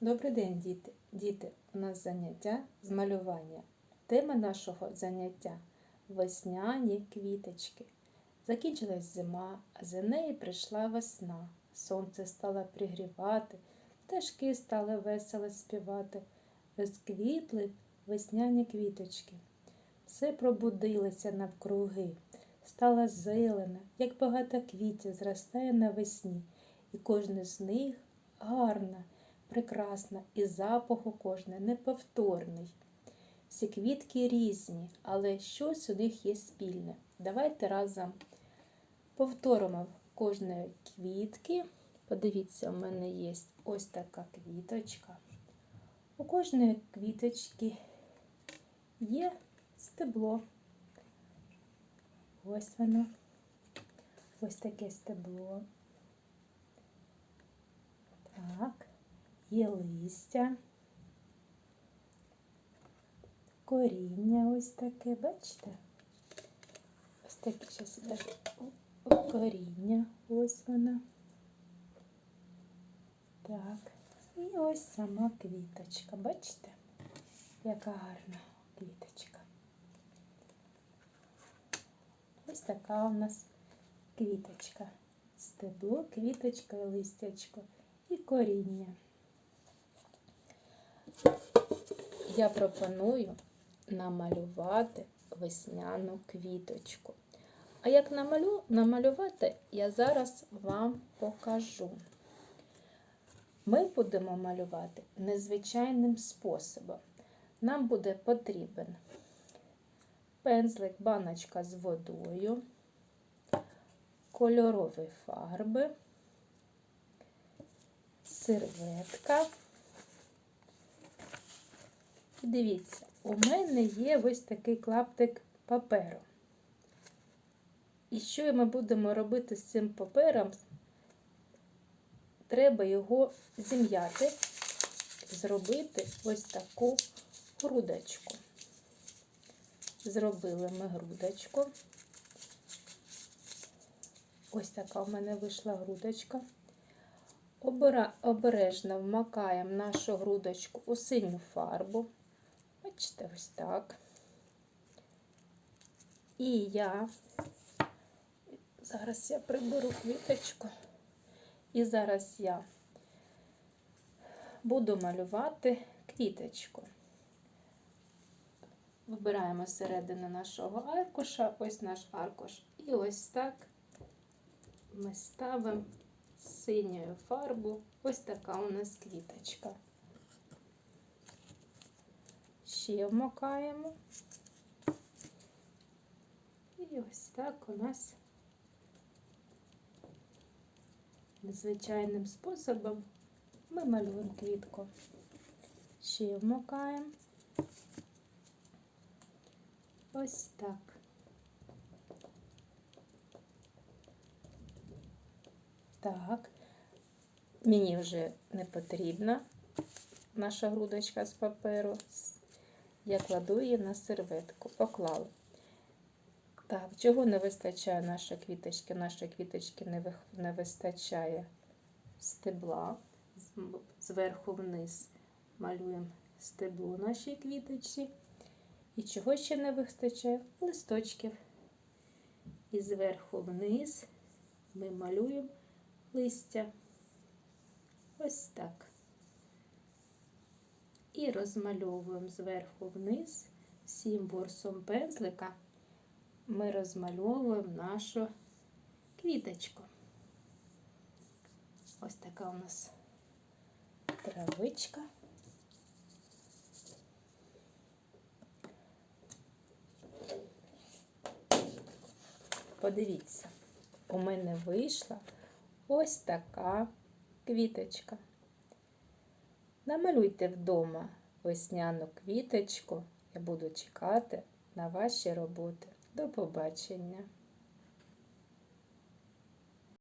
Добрий день, діти. Діти, у нас заняття з малювання. Тема нашого заняття весняні квіточки. Закінчилась зима, а за нею прийшла весна. Сонце стало пригрівати, пташки стали весело співати. Розквітли весняні квіточки. Все пробудилося навкруги, стала зелена, як багато квітів зростає навесні, і кожна з них гарна прекрасна, і запах у кожне неповторний. Всі квітки різні, але щось у них є спільне. Давайте разом повторимо кожної квітки. Подивіться, у мене є ось така квіточка. У кожної квіточки є стебло. Ось воно. Ось таке стебло. Так є листя, коріння ось таке, бачите? Ось таке зараз даже коріння, ось вона. Так, і ось сама квіточка, бачите, яка гарна квіточка. Ось така у нас квіточка. Стебло, квіточка листячко і коріння я пропоную намалювати весняну квіточку. А як намалю, намалювати, я зараз вам покажу. Ми будемо малювати незвичайним способом. Нам буде потрібен пензлик, баночка з водою, кольорові фарби, серветка. Дивіться, у мене є ось такий клаптик паперу. І що ми будемо робити з цим папером? Треба його зім'яти, зробити ось таку грудочку. Зробили ми грудочку. Ось така у мене вийшла грудочка. Обережно вмакаємо нашу грудочку у синю фарбу. Бачите, ось так. І я, зараз я приберу квіточку, і зараз я буду малювати квіточку. Вибираємо середину нашого аркуша, ось наш аркуш. І ось так ми ставимо синьою фарбу. Ось така у нас квіточка ще вмокаємо. І ось так у нас незвичайним способом ми малюємо квітку. Ще вмокаємо. Ось так. Так, мені вже не потрібна наша грудочка з паперу. Я кладу її на серветку, поклала. Так, чого не вистачає нашої квіточки? Нашої квіточки не не вистачає стебла. Зверху вниз малюємо стебло нашій квіточці. І чого ще не вистачає? Листочків. І зверху вниз ми малюємо листя. Ось так і розмальовуємо зверху вниз всім борсом пензлика. Ми розмальовуємо нашу квіточку. Ось така у нас травичка. Подивіться, у мене вийшла ось така квіточка. Намалюйте вдома весняну квіточку. Я буду чекати на ваші роботи. До побачення!